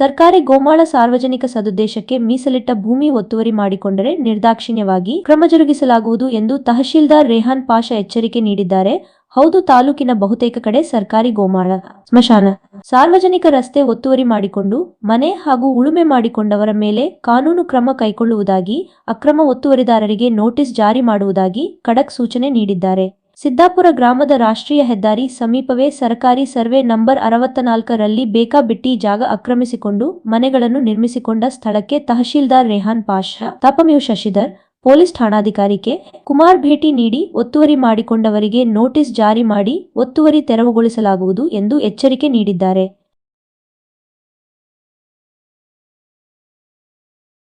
ಸರ್ಕಾರಿ ಗೋಮಾಳ ಸಾರ್ವಜನಿಕ ಸದುದ್ದೇಶಕ್ಕೆ ಮೀಸಲಿಟ್ಟ ಭೂಮಿ ಒತ್ತುವರಿ ಮಾಡಿಕೊಂಡರೆ ನಿರ್ದಾಕ್ಷಿಣ್ಯವಾಗಿ ಕ್ರಮ ಜರುಗಿಸಲಾಗುವುದು ಎಂದು ತಹಶೀಲ್ದಾರ್ ರೇಹಾನ್ ಪಾಷಾ ಎಚ್ಚರಿಕೆ ನೀಡಿದ್ದಾರೆ. ಹೌದು, ತಾಲೂಕಿನ ಬಹುತೇಕ ಕಡೆ ಸರ್ಕಾರಿ ಗೋಮಾಳ ಸ್ಮಶಾನ. ಸಾರ್ವಜನಿಕ ರಸ್ತೆ ಒತ್ತುವರಿ ಮಾಡಿಕೊಂಡು ಮನೆ ಹಾಗೂ ಉಳುಮೆ ಮಾಡಿಕೊಂಡವರ ಮೇಲೆ ಕಾನೂನು ಕ್ರಮ ಕೈಗೊಳ್ಳುವುದಾಗಿ, ಅಕ್ರಮ ಒತ್ತುವರಿದಾರರಿಗೆ ನೋಟಿಸ್ ಜಾರಿ ಮಾಡುವುದಾಗಿ ಖಡಕ್ ಸೂಚನೆ ನೀಡಿದ್ದಾರೆ. ಸಿದ್ದಾಪುರ ಗ್ರಾಮದ ರಾಷ್ಟ್ರೀಯ ಹೆದ್ದಾರಿ ಸಮೀಪವೇ ಸರ್ಕಾರಿ ಸರ್ವೆ ನಂಬರ್ ಅರವತ್ತ ನಾಲ್ಕರಲ್ಲಿ ಬೇಕಾಬಿಟ್ಟಿ ಜಾಗ ಆಕ್ರಮಿಸಿಕೊಂಡು ಮನೆಗಳನ್ನು ನಿರ್ಮಿಸಿಕೊಂಡ ಸ್ಥಳಕ್ಕೆ ತಹಶೀಲ್ದಾರ್ ರೆಹಾನ್ ಪಾಷಾ ತಾಪಮ್ಯು ಶಶಿಧರ್, ಪೊಲೀಸ್ ಠಾಣಾಧಿಕಾರಿ ಕೆ. ಕುಮಾರ್ ಭೇಟಿ ನೀಡಿ ಒತ್ತುವರಿ ಮಾಡಿಕೊಂಡವರಿಗೆ ನೋಟಿಸ್ ಜಾರಿ ಮಾಡಿ ಒತ್ತುವರಿ ತೆರವುಗೊಳಿಸಲಾಗುವುದು ಎಂದು ಎಚ್ಚರಿಕೆ ನೀಡಿದ್ದಾರೆ.